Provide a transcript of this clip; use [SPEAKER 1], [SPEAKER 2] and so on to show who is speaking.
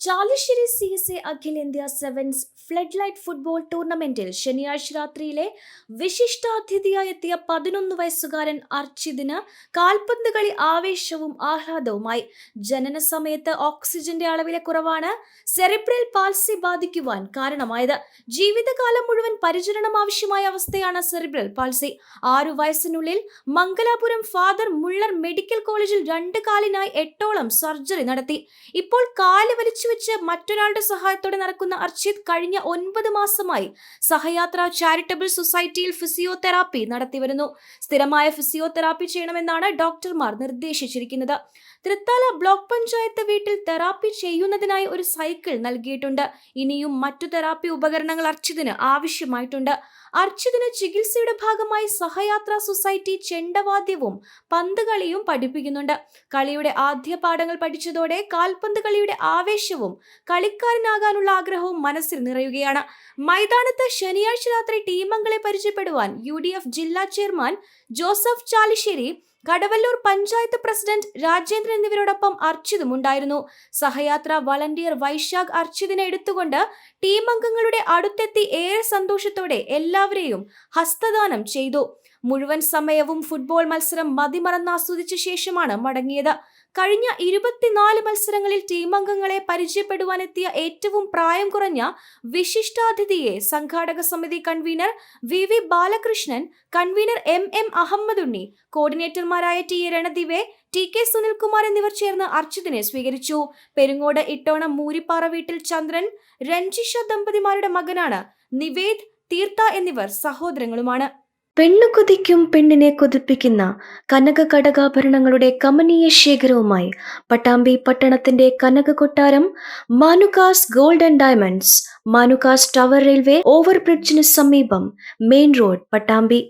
[SPEAKER 1] Chalissery C S A അഖിലേന്ത്യാ sevens flood light football ടൂർണമെന്റിൽ ശനിയാഴ്ച രാത്രിയിലെ വിശിഷ്ടാതിഥിയായി എത്തിയ പതിനൊന്ന് വയസ്സുകാരൻ അർച്ചിതിന് കാൽപന്ത് കളി ആവേശവും ആഹ്ലാദവുമായി. ജനന സമയത്ത് ഓക്സിജന്റെ അളവിലെ കുറവാണ്. സെറിബ്രൽ പാൽസി ബാധിക്കുവാൻ കാരണമായത്. ജീവിതകാലം മുഴുവൻ പരിചരണം ആവശ്യമായ അവസ്ഥയാണ് സെറിബ്രൽ പാൽസി ആറു വയസ്സിനുള്ളിൽ മംഗലാപുരം ഫാദർ മുള്ളർ മെഡിക്കൽ കോളേജിൽ രണ്ട് കാലിനായി എട്ടോളം സർജറി നടത്തി. ഇപ്പോൾ കാൽ വലിച്ചു വെച്ച് മറ്റൊരാളുടെ സഹായത്തോടെ നടക്കുന്ന അർച്ചിത് കഴിഞ്ഞ ഒൻപത് മാസമായി സഹയാത്ര ചാരിറ്റബിൾ സൊസൈറ്റിയിൽ ഫിസിയോതെറാപ്പി നടത്തിവരുന്നു. സ്ഥിരമായ ഫിസിയോതെറാപ്പി ചെയ്യണമെന്നാണ് ഡോക്ടർമാർ നിർദ്ദേശിച്ചിരിക്കുന്നത്. തൃത്താല ബ്ലോക്ക് പഞ്ചായത്ത് വീട്ടിൽ തെറാപ്പി ചെയ്യുന്നതിനായി ഒരു സൈക്കിൾ നൽകിയിട്ടുണ്ട്. ഇനിയും മറ്റു തെറാപ്പി ഉപകരണങ്ങൾ അർച്ചിതിന് ആവശ്യമായിട്ടുണ്ട്. അർച്ചിതിന് ചികിത്സയുടെ ഭാഗമായി സഹയാത്ര സൊസൈറ്റി ചെണ്ടവാദ്യവും പന്ത് കളിയും പഠിപ്പിക്കുന്നുണ്ട്. കളിയുടെ ആദ്യ പാഠങ്ങൾ പഠിച്ചതോടെ കാൽപന്ത് കളിയുടെ കളിക്കാരനാകാനുള്ള ആഗ്രഹവും മനസ്സിൽ നിറയുകയാണ്. മൈതാനത്ത് ശനിയാഴ്ച രാത്രി ടീമംഗങ്ങളെ പരിചയപ്പെടുവാൻ യു ജില്ലാ chairman Joseph Chalissery Kadavallur panchayat president Rajendran എന്നിവരോടൊപ്പം അർച്ചിതും ഉണ്ടായിരുന്നു സഹയാത്ര വളണ്ടിയർ വൈശാഖ് അർച്ചിതിനെ എടുത്തുകൊണ്ട് ടീം അംഗങ്ങളുടെ അടുത്തെത്തി ഏറെ സന്തോഷത്തോടെ എല്ലാവരെയും ഹസ്തദാനം ചെയ്തു. മുഴുവൻ സമയവും ഫുട്ബോൾ മത്സരം മതിമറന്ന് ആസ്വദിച്ച ശേഷമാണ് മടങ്ങിയത്. കഴിഞ്ഞ ഇരുപത്തിനാല് മത്സരങ്ങളിൽ ടീം അംഗങ്ങളെ പരിചയപ്പെടുവാനെത്തിയ ഏറ്റവും പ്രായം കുറഞ്ഞ വിശിഷ്ടാതിഥിയെ സംഘാടക സമിതി convener V V Balakrishnan convener M M Ahammed Unni കോർഡിനേറ്റർമാരായ T Ranadive T K Sunilkumar എന്നിവർ ചേർന്ന് അർച്ചിതിനെ സ്വീകരിച്ചു. പെരുങ്ങോട് ഇട്ടോണം മൂരിപ്പാറ വീട്ടിൽ ചന്ദ്രൻ രഞ്ജിഷ ദമ്പതിമാരുടെ മകനാണ് നിവേദ് തീർത്ഥ എന്നിവർ സഹോദരങ്ങളുമാണ്. പെണ്ണു കൊതിക്കും പെണ്ണിനെ കൊതിപ്പിക്കുന്ന കനക കടകാഭരണങ്ങളുടെ കമനീയ ശേഖരവുമായി പട്ടാമ്പി പട്ടണത്തിന്റെ കനക കൊട്ടാരം Manukas gold and diamonds Manukas tower railway ഓവർബ്രിഡ്ജിന് സമീപം മെയിൻ റോഡ് പട്ടാമ്പി.